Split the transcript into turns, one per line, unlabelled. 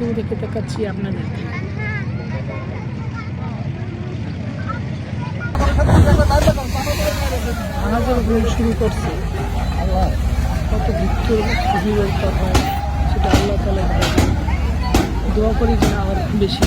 শুরু থেকে দেখাচ্ছি আপনাদের। জাহাজের ভ্রমণ শুরু করছে। কত ভিতর অভিজ্ঞতা হয়, সেটা আল্লাহ তালা দোয়া করি যেন আবার বেশি।